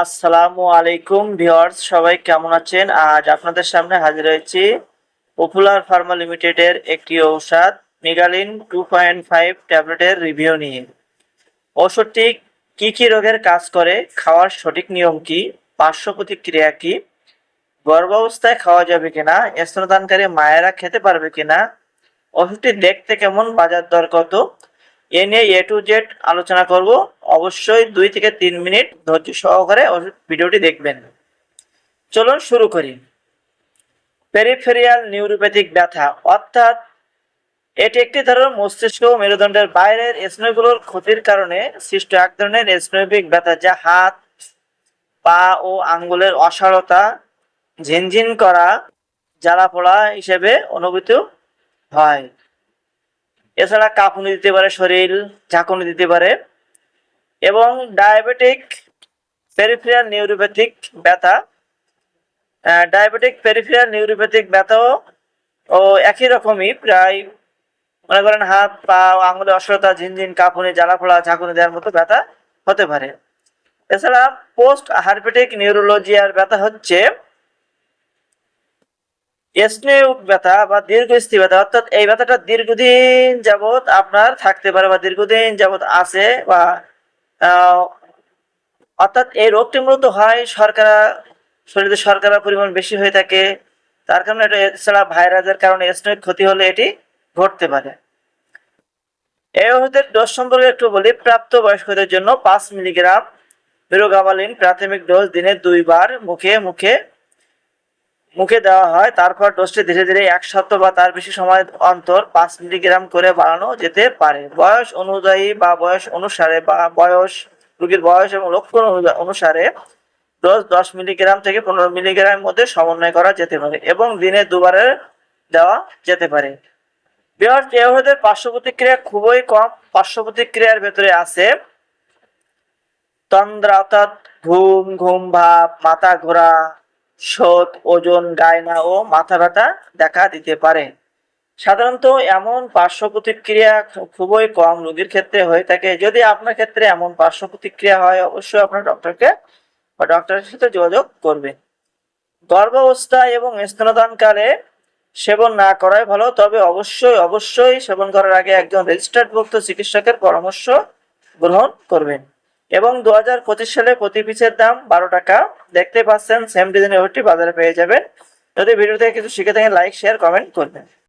আসসালামু আলাইকুম ভিউয়ার্স, সবাই কেমন আছেন? আজ আপনাদের সামনে হাজির হয়েছি পপুলার ফার্মা লিমিটেডের একটি ঔষধ মেগালিন টু পয়েন্ট ফাইভ ট্যাবলেটের রিভিউ নিয়ে। ওষুধটি কি কি রোগের কাজ করে, খাওয়ার সঠিক নিয়ম কি, পার্শ্ব প্রতিক্রিয়া কি, গর্ভাবস্থায় খাওয়া যাবে কিনা, স্তনদানকারী মায়েরা খেতে পারবে কিনা ওষুধটি দেখতে কেমন, বাজার দর কত, এ নিয়ে এ টু জেড আলোচনা করব। অবশ্যই দুই থেকে তিন মিনিট ধৈর্য সহকারে ভিডিওটি দেখবেন। চলুন শুরু করি। পেরিফেরিয়াল নিউরোপ্যাথিক ব্যথা, অর্থাৎ এটি একটি ধরনের মস্তিষ্ক মেরুদণ্ডের বাইরের স্নায়ুগুলোর ক্ষতির কারণে সৃষ্ট এক ধরনের স্নায়বিক ব্যথা যা হাত, পা ও আঙ্গুলের অসারতা, ঝিনঝিন করা জ্বালা পোড়া হিসেবে অনুভূত হয়। এছাড়া কাঁপুনি দিতে পারে শরীর, ঝাঁকুনি দিতে পারে এবং ডায়াবেটিক পেরিফেরিয়াল নিউরোপ্যাথিক ব্যথা ডায়াবেটিক পেরিফেরিয়াল নিউরোপ্যাথিক ব্যথাও ও একই রকমই প্রায় মনে করেন হাত, পা, আঙুলে অসরতা ঝিনঝিন, কাঁপুনি জ্বালা পোড়া ঝাঁকুনি দেওয়ার মতো ব্যথা হতে পারে। এছাড়া পোস্ট হার্পেটিক নিউরোলজিয়ার ব্যথা হচ্ছে ব্যথা বা দীর্ঘস্থায়ী ব্যথা, অর্থাৎ এই ব্যথাটা দীর্ঘদিন যাবত আপনার থাকতে পারে বা দীর্ঘদিন যাবত আছে বা অর্থাৎ এই রোগটি মূলত হয় শর্করা শরীরে শর্করার পরিমাণ বেশি হয়ে থাকে। তার কারণে এটা এছাড়া ভাইরাসের কারণে স্নায়ুর ক্ষতি হলে এটি ঘটতে পারে। এই ওষুধের ডোজ সম্পর্কে একটু বলি, প্রাপ্ত বয়স্কদের জন্য পাঁচ মিলিগ্রাম, বেরোগাবালিন প্রাথমিক ডোজ দিনে দুইবার, মুখে মুখে মুখে দেওয়া হয়, তারপর ডোজটি ধীরে ধীরে এক সপ্তাহ বা তার বেশি সময় অন্তর পাঁচ মিলিগ্রাম করে বাড়ানো যেতে পারে। বয়স অনুযায়ী বা বয়স অনুসারে বা বয়স, রোগীর বয়স এবং লক্ষণ অনুসারে ডোজ দশ মিলিগ্রাম থেকে পনেরো মিলিগ্রামের মধ্যে সমন্বয় করা যেতে পারে এবং দিনে দুবারে দেওয়া যেতে পারে। বৃহৎ ওষুধের পার্শ্ব প্রতিক্রিয়া খুবই কম। পার্শ্ব প্রতিক্রিয়ার ভেতরে আছে তন্দ্রা অর্থাৎ ঘুম ঘুম ভাব, মাথা ঘোরা শোধ ওজন গায়না ও মাথা ব্যথা দেখা দিতে পারে। সাধারণত এমন পার্শ্ব প্রতিক্রিয়া খুবই কম রোগীর ক্ষেত্রে হয়ে থাকে। যদি আপনার ক্ষেত্রে এমন পার্শ্ব প্রতিক্রিয়া হয়, অবশ্যই আপনার ডক্টরকে বা ডক্টরের সাথে যোগাযোগ করবেন। গর্ভাবস্থা এবং স্তনদানকালে সেবন না করাই ভালো, তবে অবশ্যই অবশ্যই সেবন করার আগে একজন রেজিস্টার্ড ভুক্ত চিকিৎসকের পরামর্শ গ্রহণ করবেন। এবং দু হাজার পঁচিশ সালে প্রতি পিসের দাম বারো টাকা। দেখতে পাচ্ছেন সেম ডিজাইনের ওটি বাজারে পেয়ে যাবেন। যদি ভিডিও থেকে কিছু শিখে থাকেন লাইক শেয়ার কমেন্ট করবেন।